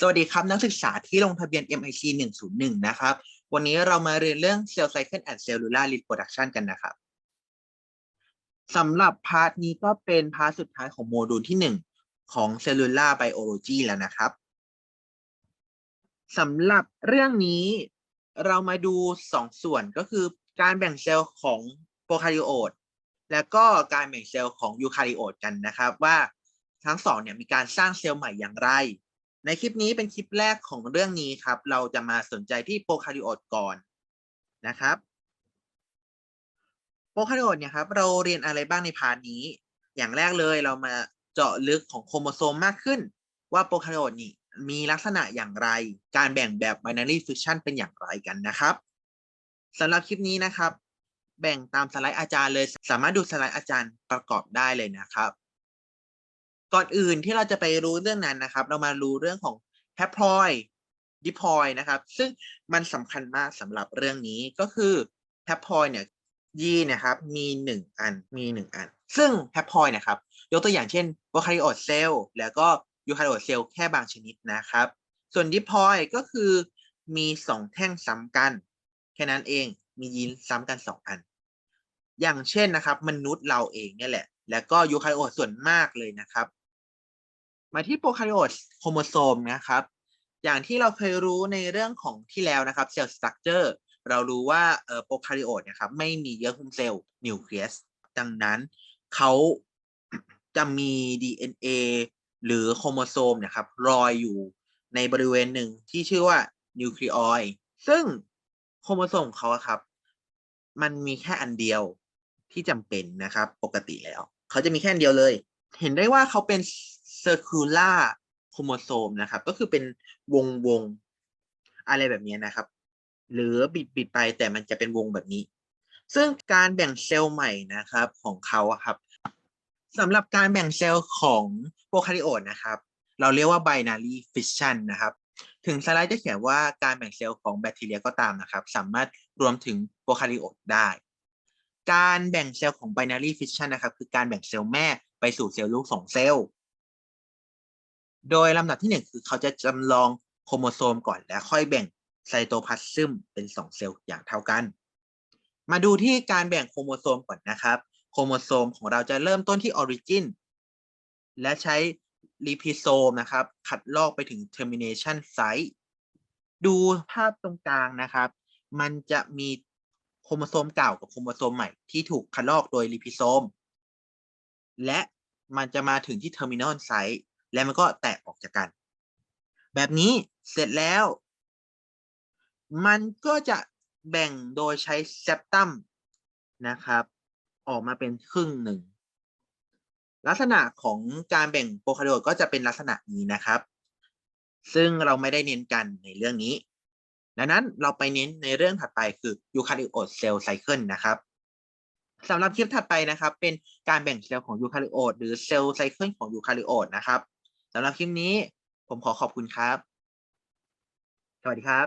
สวัสดีครับนักศึกษาที่ลงทะเบียน MIC 101 นะครับ วันนี้เรามาเรียนเรื่อง Cell Cycle and Cellular Reproduction กันนะครับสำหรับพาร์ทนี้ก็เป็นพาร์ทสุดท้ายของโมดูลที่ 1 ของ Cellular Biology แล้วนะครับสำหรับเรื่องนี้เรามาดู 2 ส่วนก็คือการแบ่งเซลล์ของโปรคาริโอตและก็การแบ่งเซลล์ของยูคาริโอตกันนะครับ ว่าทั้งสองเนี่ยมีการสร้างเซลล์ใหม่อย่างไร ในคลิปนี้เป็นคลิปแรกของเรื่องนี้ครับ เราจะมาสนใจที่โปรคาริโอตก่อนนะครับโปรคาริโอตเนี่ยครับเราเรียนอะไรบ้างในพาร์ทนี้ อย่างแรกเลยเรามาเจาะลึกของโครโมโซมมากขึ้น ว่าโปรคาริโอตนี่มีลักษณะอย่างไร การแบ่งแบบ binary fission เป็นอย่างไรกันนะครับสำหรับคลิปนี้นะครับ แบ่งตามสไลด์อาจารย์เลย สามารถดูสไลด์อาจารย์ประกอบได้เลยนะครับ ก่อนอื่นที่เราจะไปรู้เรื่องนั้นนะครับ เรามารู้เรื่องของแฮปพลอยดิพลอยนะครับ ซึ่งมันสำคัญมากสำหรับเรื่องนี้ก็คือแฮปพลอยเนี่ยยีนะครับมีหนึ่งอันมีหนึ่งอัน ซึ่งแฮปพลอยนะครับยกตัวอย่างเช่นโปรคาริโอตเซลล์แล้วก็ยูคาริโอตเซลล์แค่บางชนิดนะครับ ส่วนดิพลอยก็คือมีสองแท่งซ้ำกัน แค่นั้นเองมียีนซ้ำกันสองอัน อย่างเช่นนะครับ มนุษย์เราเองเนี่ยแหละ แล้วก็ยูคาริโอตส่วนมากเลยนะครับ มาที่โปรคาริโอตโครโมโซมนะครับ อย่างที่เราเคยรู้ในเรื่องของที่แล้วนะครับเซลล์สตรัคเจอร์เรารู้ว่าเอ่อโปรคาริโอตนะครับไม่มีเยื่อหุ้มเซลล์นิวเคลียสดังนั้นเขาจะมี DNA หรือโครโมโซมนะครับรอยอยู่ในบริเวณหนึ่งที่ชื่อว่านิวคลีออยซึ่งโครโมโซมของเขาครับ มันมีแค่อันเดียวที่จำเป็นนะครับ ปกติแล้ว เขาจะมีแค่เดียวเลย เห็นได้ว่าเขาเป็น circular chromosome นะครับ ก็คือเป็นวงวงอะไรแบบนี้นะครับ หรือบิดบิดไปแต่มันจะเป็นวงแบบนี้ ซึ่งการแบ่งเซลล์ใหม่นะครับของเขาครับสำหรับการแบ่งเซลล์ของโปรคาริโอตนะครับ เราเรียกว่า binary fission นะครับ ถึงสไลด์จะเขียนว่าการแบ่งเซลล์ของแบคทีเรียก็ตามนะครับ สามารถรวมถึงโปรคาริโอตได้ การแบ่งเซลล์ของ binary fission นะครับ คือการแบ่งเซลล์แม่ไปสู่เซลล์ลูกสองเซลล์ โดยลำดับที่หนึ่งคือเขาจะจำลองโครโมโซมก่อนแล้วค่อยแบ่งไซโตพลาซึมเป็นสองเซลล์อย่างเท่ากัน มาดูที่การแบ่งโครโมโซมก่อนนะครับ โครโมโซมของเราจะเริ่มต้นที่ออริจินและใช้ลิพิโซมนะครับ คัดลอกไปถึง termination site ดูภาพตรงกลางนะครับ มันจะมี โครโมโซมเก่ากับโครโมโซมใหม่ที่ถูกคัดลอกโดยลิพิโซม และมันจะมาถึงที่ terminal site และมันก็แตกออกจากกัน แบบนี้เสร็จแล้ว มันก็จะแบ่งโดยใช้เซปตัมนะครับ ออกมาเป็นครึ่งหนึ่ง ลักษณะของการแบ่งโปรคาริโอตก็จะเป็นลักษณะนี้นะครับ ซึ่งเราไม่ได้เน้นกันในเรื่องนี้ ดังนั้นเราไปเน้นในเรื่องถัดไปคือยูคาริโอตเซลล์ไซเคิลนะครับสำหรับคลิปถัดไปนะครับ เป็นการแบ่งเซลล์ของยูคาริโอตหรือเซลล์ไซเคิลของยูคาริโอตนะครับสำหรับคลิปนี้ผมขอขอบคุณครับ สวัสดีครับ